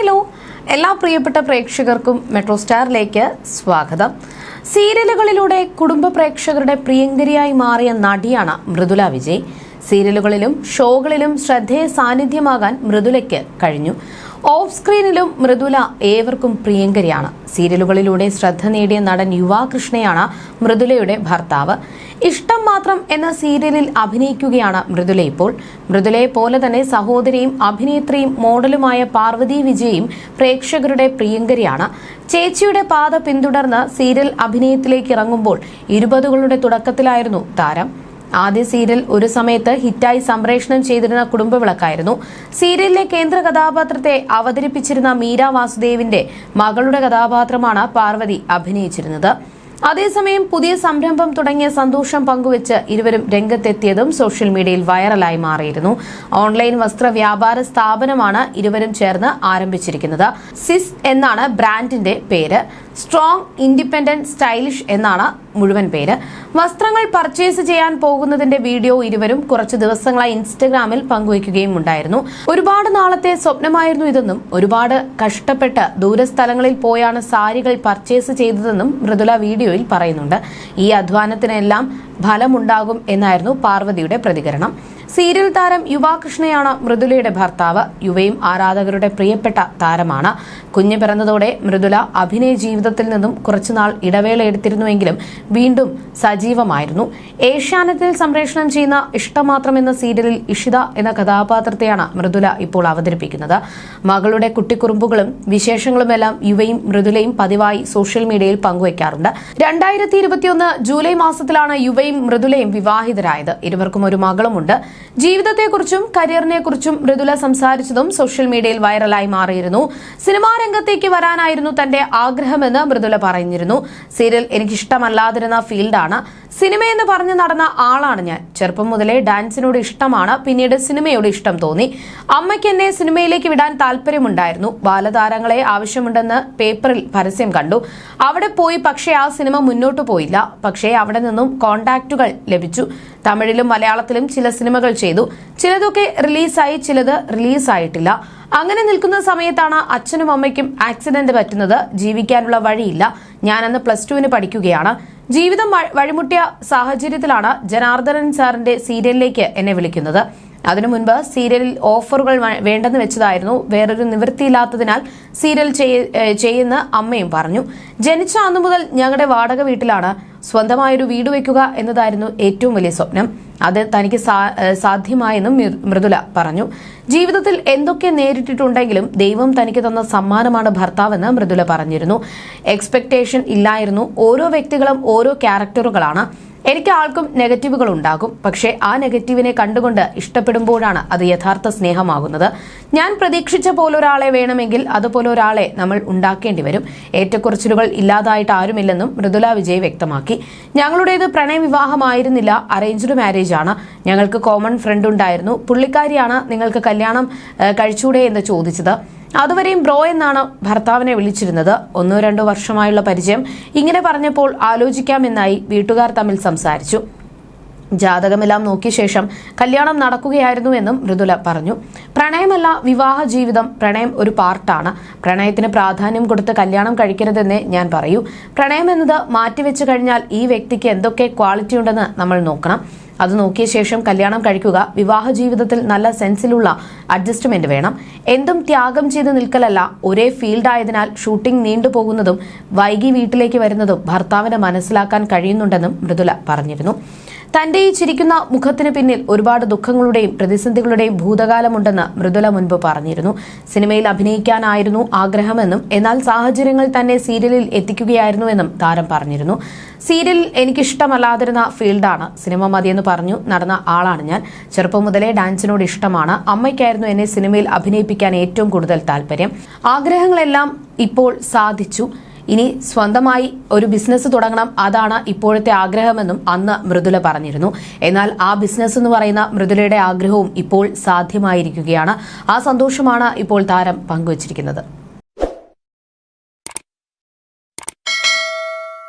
Hello. എല്ലാ പ്രിയപ്പെട്ട പ്രേക്ഷകർക്കും മെട്രോ സ്റ്റാറിലേക്ക് സ്വാഗതം. സീരിയലുകളിലൂടെ കുടുംബ പ്രേക്ഷകരുടെ പ്രിയങ്കരിയായി മാറിയ നടിയാണ് മൃദുല വിജയ്. സീരിയലുകളിലും ഷോകളിലും ശ്രദ്ധേയ സാന്നിധ്യമാകാൻ മൃദുലയ്ക്ക് കഴിഞ്ഞു. ഓഫ് സ്ക്രീനിലും മൃദുല ഏവർക്കും പ്രിയങ്കരിയാണ്. സീരിയലുകളിലൂടെ ശ്രദ്ധ നേടിയ നടൻ യുവാകൃഷ്ണയാണ് മൃദുലയുടെ ഭർത്താവ്. ഇഷ്ടം മാത്രം എന്ന സീരിയലിൽ അഭിനയിക്കുകയാണ് മൃദുല ഇപ്പോൾ. മൃദുലയെ പോലെ തന്നെ സഹോദരിയും അഭിനേത്രിയും മോഡലുമായ പാർവതി വിജയും പ്രേക്ഷകരുടെ പ്രിയങ്കരിയാണ്. ചേച്ചിയുടെ പാത പിന്തുടർന്ന് സീരിയൽ അഭിനയത്തിലേക്ക് ഇറങ്ങുമ്പോൾ ഇരുപതുകളുടെ തുടക്കത്തിലായിരുന്നു താരം. ആദ്യ സീരിയൽ ഒരു സമയത്ത് ഹിറ്റായി സംപ്രേഷണം ചെയ്തിരുന്ന കുടുംബവിളക്കായിരുന്നു. സീരിയലിലെ കേന്ദ്ര കഥാപാത്രത്തെ അവതരിപ്പിച്ചിരുന്ന മീര വാസുദേവിന്റെ മകളുടെ കഥാപാത്രമാണ് പാർവതി അഭിനയിച്ചിരുന്നത്. അതേസമയം പുതിയ സംരംഭം തുടങ്ങിയ സന്തോഷം പങ്കുവച്ച് ഇരുവരും രംഗത്തെത്തിയതും സോഷ്യൽ മീഡിയയിൽ വൈറലായി മാറിയിരുന്നു. ഓൺലൈൻ വസ്ത്ര വ്യാപാര സ്ഥാപനമാണ് ഇരുവരും ചേർന്ന് ആരംഭിച്ചിരിക്കുന്നത്. സിസ് എന്നാണ് ബ്രാൻഡിന്റെ പേര്. സ്ട്രോങ് ഇൻഡിപെൻഡന്റ് സ്റ്റൈലിഷ് എന്നാണ് മുഴുവൻ പേര്. വസ്ത്രങ്ങൾ പർച്ചേസ് ചെയ്യാൻ പോകുന്നതിന്റെ വീഡിയോ ഇരുവരും കുറച്ച് ദിവസങ്ങളായി ഇൻസ്റ്റഗ്രാമിൽ പങ്കുവയ്ക്കുകയും ഉണ്ടായിരുന്നു. ഒരുപാട് നാളത്തെ സ്വപ്നമായിരുന്നു ഇതെന്നും ഒരുപാട് കഷ്ടപ്പെട്ട് ദൂരസ്ഥലങ്ങളിൽ പോയാണ് സാരികൾ പർച്ചേസ് ചെയ്തതെന്നും മൃദുല വീഡിയോയിൽ പറയുന്നുണ്ട്. ഈ അധ്വാനത്തിനെല്ലാം ഫലമുണ്ടാകും എന്നായിരുന്നു പാർവതിയുടെ പ്രതികരണം. സീരിയൽ താരം യുവാകൃഷ്ണയാണ് മൃദുലയുടെ ഭർത്താവ്. യുവയും ആരാധകരുടെ പ്രിയപ്പെട്ട താരമാണ്. കുഞ്ഞ് പിറന്നതോടെ മൃദുല അഭിനയ ജീവിതത്തിൽ നിന്നും കുറച്ചുനാൾ ഇടവേള എടുത്തിരുന്നുവെങ്കിലും വീണ്ടും സജീവമായിരുന്നു. ഏഷ്യാനെറ്റിൽ സംപ്രേഷണം ചെയ്യുന്ന ഇഷ്ടമാത്രം എന്ന സീരിയലിൽ ഇഷിത എന്ന കഥാപാത്രത്തെയാണ് മൃദുല ഇപ്പോൾ അവതരിപ്പിക്കുന്നത്. മകളുടെ കുട്ടിക്കുറുമ്പുകളും വിശേഷങ്ങളുമെല്ലാം യുവയും മൃദുലയും പതിവായി സോഷ്യൽ മീഡിയയിൽ പങ്കുവയ്ക്കാറുണ്ട് രണ്ടായിരത്തി ഇരുപത്തിയൊന്ന് ജൂലൈ മാസത്തിലാണ് യുവയും മൃദുലയും വിവാഹിതരായത്. ഇരുവർക്കും ഒരു മകളുമുണ്ട്. ജീവിതത്തെക്കുറിച്ചും കരിയറിനെക്കുറിച്ചും മൃദുല സംസാരിച്ചതും സോഷ്യൽ മീഡിയയിൽ വൈറലായി മാറിയിരുന്നു. സിനിമാ രംഗത്തേക്ക് വരാനായിരുന്നു തന്റെ ആഗ്രഹമെന്ന് മൃദുല പറഞ്ഞിരുന്നു. സീരിയൽ എനിക്കിഷ്ടമല്ലാതിരുന്ന ഫീൽഡാണ്. സിനിമയെന്ന് പറഞ്ഞ് നടന്ന ആളാണ് ഞാൻ. ചെറുപ്പം മുതലേ ഡാൻസിനോട് ഇഷ്ടമാണ് പിന്നീട് സിനിമയോട് ഇഷ്ടം തോന്നി. അമ്മയ്ക്ക് എന്നെ സിനിമയിലേക്ക് വിടാൻ താല്പര്യമുണ്ടായിരുന്നു. ബാലതാരങ്ങളെ ആവശ്യമുണ്ടെന്ന് പേപ്പറിൽ പരസ്യം കണ്ടു. അവിടെ പോയി പക്ഷേ ആ സിനിമ മുന്നോട്ട് പോയില്ല. പക്ഷേ അവിടെ നിന്നും കോണ്ടാക്റ്റുകൾ ലഭിച്ചു. തമിഴിലും മലയാളത്തിലും ചില സിനിമകൾ ചെയ്തു. ചിലതൊക്കെ റിലീസായി ചിലത് റിലീസായിട്ടില്ല. അങ്ങനെ നിൽക്കുന്ന സമയത്താണ് അച്ഛനും അമ്മയ്ക്കും ആക്സിഡന്റ് പറ്റുന്നത്. ജീവിക്കാനുള്ള വഴിയില്ല. ഞാനന്ന് പ്ലസ് ടുവിന് പഠിക്കുകയാണ്. ജീവിതം വഴിമുട്ടിയ സാഹചര്യത്തിലാണ് ജനാർദ്ദനൻ സാറിന്റെ സീരിയലിലേക്ക് എന്നെ വിളിക്കുന്നത്. അതിനു മുൻപ് സീരിയലിൽ ഓഫറുകൾ വേണ്ടെന്ന് വെച്ചതായിരുന്നു. വേറൊരു നിവൃത്തിയില്ലാത്തതിനാൽ സീരിയൽ ചെയ്യുന്ന അമ്മയും പറഞ്ഞു. ജനിച്ച അന്നു മുതൽ ഞങ്ങളുടെ വാടക വീട്ടിലാണ്. സ്വന്തമായൊരു വീട് വയ്ക്കുക എന്നതായിരുന്നു ഏറ്റവും വലിയ സ്വപ്നം. അത് തനിക്ക് സാധ്യമായെന്നും മൃദുല പറഞ്ഞു. ജീവിതത്തിൽ എന്തൊക്കെ നേരിട്ടിട്ടുണ്ടെങ്കിലും ദൈവം തനിക്ക് തന്ന സമ്മാനമാണ് ഭർത്താവെന്ന് മൃദുല പറഞ്ഞിരുന്നു. എക്സ്പെക്ടേഷൻ ഇല്ലായിരുന്നു. ഓരോ വ്യക്തികളും ഓരോ ക്യാരക്ടറുകളാണ്. എനിക്ക് ആൾക്കും നെഗറ്റീവുകൾ ഉണ്ടാകും. പക്ഷേ ആ നെഗറ്റീവിനെ കണ്ടുകൊണ്ട് ഇഷ്ടപ്പെടുമ്പോഴാണ് അത് യഥാർത്ഥ സ്നേഹമാകുന്നത്. ഞാൻ പ്രതീക്ഷിച്ച പോലൊരാളെ വേണമെങ്കിൽ അതുപോലെ ഒരാളെ നമ്മൾ ഉണ്ടാക്കേണ്ടി വരും. ഏറ്റക്കുറച്ചിലുകൾ ഇല്ലാതായിട്ട് ആരുമില്ലെന്നും മൃദുല വിജയ് വ്യക്തമാക്കി. ഞങ്ങളുടേത് പ്രണയവിവാഹമായിരുന്നില്ല. അറേഞ്ച്ഡ് മാരേജ് ആണ് ഞങ്ങൾക്ക് കോമൺ ഫ്രണ്ട് ഉണ്ടായിരുന്നു. പുള്ളിക്കാരിയാണ് നിങ്ങൾക്ക് കല്യാണം കഴിച്ചൂടെ എന്ന് ചോദിച്ചത്. അതുവരെയും ബ്രോ എന്നാണ് ഭർത്താവിനെ വിളിച്ചിരുന്നത്. ഒന്നോ രണ്ടോ വർഷമായുള്ള പരിചയം. ഇങ്ങനെ പറഞ്ഞപ്പോൾ ആലോചിക്കാമെന്നായി വീട്ടുകാർ തമ്മിൽ സംസാരിച്ചു. ജാതകമെല്ലാം നോക്കിയ ശേഷം കല്യാണം നടക്കുകയായിരുന്നുവെന്നും മൃദുല പറഞ്ഞു. പ്രണയമല്ല വിവാഹ ജീവിതം. പ്രണയം ഒരു പാർട്ടാണ്. പ്രണയത്തിന് പ്രാധാന്യം കൊടുത്ത് കല്യാണം കഴിക്കരുതെന്നേ ഞാൻ പറയൂ. പ്രണയം എന്നത് മാറ്റിവെച്ചു കഴിഞ്ഞാൽ ഈ വ്യക്തിക്ക് എന്തൊക്കെ ക്വാളിറ്റി ഉണ്ടെന്ന് നമ്മൾ നോക്കണം. അത് നോക്കിയ ശേഷം കല്യാണം കഴിക്കുക വിവാഹ ജീവിതത്തിൽ നല്ല സെൻസിലുള്ള അഡ്ജസ്റ്റ്മെന്റ് വേണം. എന്തും ത്യാഗം ചെയ്ത് നിൽക്കലല്ല ഒരേ ഫീൽഡ് ആയതിനാൽ ഷൂട്ടിംഗ് നീണ്ടുപോകുന്നതും വൈകി വീട്ടിലേക്ക് വരുന്നതും ഭർത്താവിന് മനസ്സിലാക്കാൻ കഴിയുന്നുണ്ടെന്നും മൃദുല പറഞ്ഞിരുന്നു. തന്റെ ഈ ചിരിക്കുന്ന മുഖത്തിന് പിന്നിൽ ഒരുപാട് ദുഃഖങ്ങളുടെയും പ്രതിസന്ധികളുടെയും ഭൂതകാലമുണ്ടെന്ന് മൃദുല മുൻപ് പറഞ്ഞിരുന്നു. സിനിമയിൽ അഭിനയിക്കാനായിരുന്നു ആഗ്രഹമെന്നും എന്നാൽ സാഹചര്യങ്ങൾ തന്നെ സീരിയലിൽ എത്തിക്കുകയായിരുന്നുവെന്നും താരം പറഞ്ഞിരുന്നു. സീരിയലിൽ എനിക്കിഷ്ടമല്ലാതിരുന്ന ഫീൽഡാണ്. സിനിമ മതിയെന്ന് പറഞ്ഞു നടന്ന ആളാണ് ഞാൻ. ചെറുപ്പം മുതലേ ഡാൻസിനോട് ഇഷ്ടമാണ്. അമ്മയ്ക്കായിരുന്നു എന്നെ സിനിമയിൽ അഭിനയിപ്പിക്കാൻ ഏറ്റവും കൂടുതൽ താല്പര്യം. ആഗ്രഹങ്ങളെല്ലാം ഇപ്പോൾ സാധിച്ചു. ഇനി സ്വന്തമായി ഒരു ബിസിനസ് തുടങ്ങണം. അതാണ് ഇപ്പോഴത്തെ ആഗ്രഹമെന്നും അന്ന് മൃദുല പറഞ്ഞിരുന്നു. എന്നാൽ ആ ബിസിനസ് എന്ന് പറയുന്ന മൃദുലയുടെ ആഗ്രഹവും ഇപ്പോൾ സാധ്യമായിരിക്കുകയാണ്. ആ സന്തോഷമാണ് ഇപ്പോൾ താരം പങ്കുവച്ചിരിക്കുന്നത്.